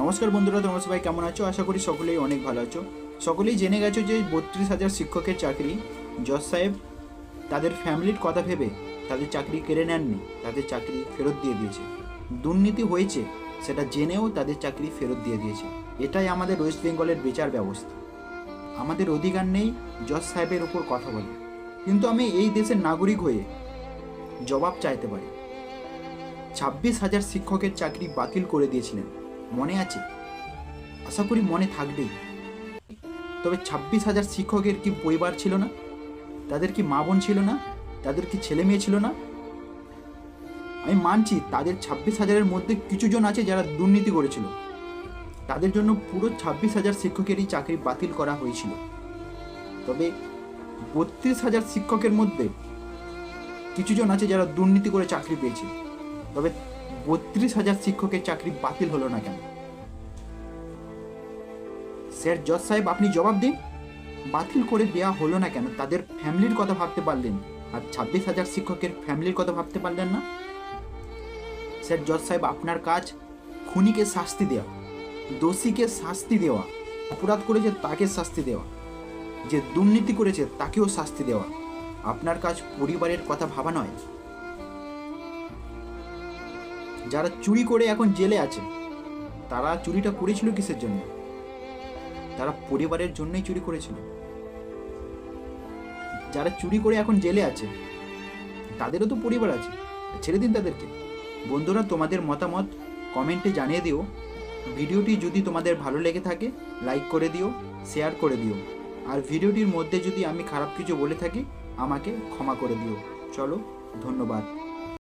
নমস্কার বন্ধুরা, তোমরা সবাই কেমন আছো? আশা করি সকলেই অনেক ভালো আছো। সকলেই জেনে গেছো যে বত্রিশ হাজার শিক্ষকের চাকরি, জজ সাহেব তাদের ফ্যামিলির কথা ভেবে তাদের চাকরি কেড়ে নেননি, তাদের চাকরি ফেরত দিয়ে দিয়েছে। দুর্নীতি হয়েছে, সেটা জেনেও তাদের চাকরি ফেরত দিয়ে দিয়েছে। এটাই আমাদের ওয়েস্ট বেঙ্গলের বিচার ব্যবস্থা। আমাদের অধিকার নেই জজ সাহেবের ওপর কথা বলে। কিন্তু আমি এই দেশের নাগরিক হয়ে জবাব চাইতে পারি। ছাব্বিশ হাজার শিক্ষকের চাকরি বাতিল করে দিয়েছিলেন। মনে আছে? আশা করি মনে থাকবেই। তবে ছাব্বিশ হাজার শিক্ষকের কি পরিবার ছিল না? তাদের কি মা বোন ছিল না? তাদের কি ছেলে মেয়ে ছিল না? আমি মানছি তাদের ছাব্বিশ হাজারের মধ্যে কিছু জন আছে যারা দুর্নীতি করেছিল। তাদের জন্য পুরো ছাব্বিশ হাজার শিক্ষকেরই চাকরি বাতিল করা হয়েছিল। তবে বত্রিশ হাজার শিক্ষকের মধ্যে কিছু জন আছে যারা দুর্নীতি করে চাকরি পেয়েছে। তবে বত্রিশ হাজার শিক্ষকের চাকরি বাতিল হলো না কেন? স্যার, জজ সাহেব, আপনি জবাব দিন। বাতিল করে দেওয়া হলো না কেন? তাদের ফ্যামিলির কথা ভাবতে পারলেন। আর ছাব্বিশ হাজার শিক্ষকের ফ্যামিলির কথা ভাবতে পারলেন না? স্যার, জজ সাহেব, আপনার কাজ খুনিকে শাস্তি দেওয়া, দোষীকে শাস্তি দেওয়া, অপরাধ করেছে তাকে শাস্তি দেওয়া, যে দুর্নীতি করেছে তাকেও শাস্তি দেওয়া। আপনার কাজ পরিবারের কথা ভাবা নয়। যারা চুরি করে এখন জেলে আছে, তারা চুরিটা করেছিল কিসের জন্য? তারা পরিবারের জন্যই চুরি করেছিল। যারা চুরি করে এখন জেলে আছে, তাদেরও তো পরিবার আছে। ছেড়ে দিন তাদেরকে। বন্ধুরা, তোমাদের মতামত কমেন্টে জানিয়ে দিও। ভিডিওটি যদি তোমাদের ভালো লেগে থাকে, লাইক করে দিও, শেয়ার করে দিও। আর ভিডিওটির মধ্যে যদি আমি খারাপ কিছু বলে থাকি, আমাকে ক্ষমা করে দিও। চলো, ধন্যবাদ।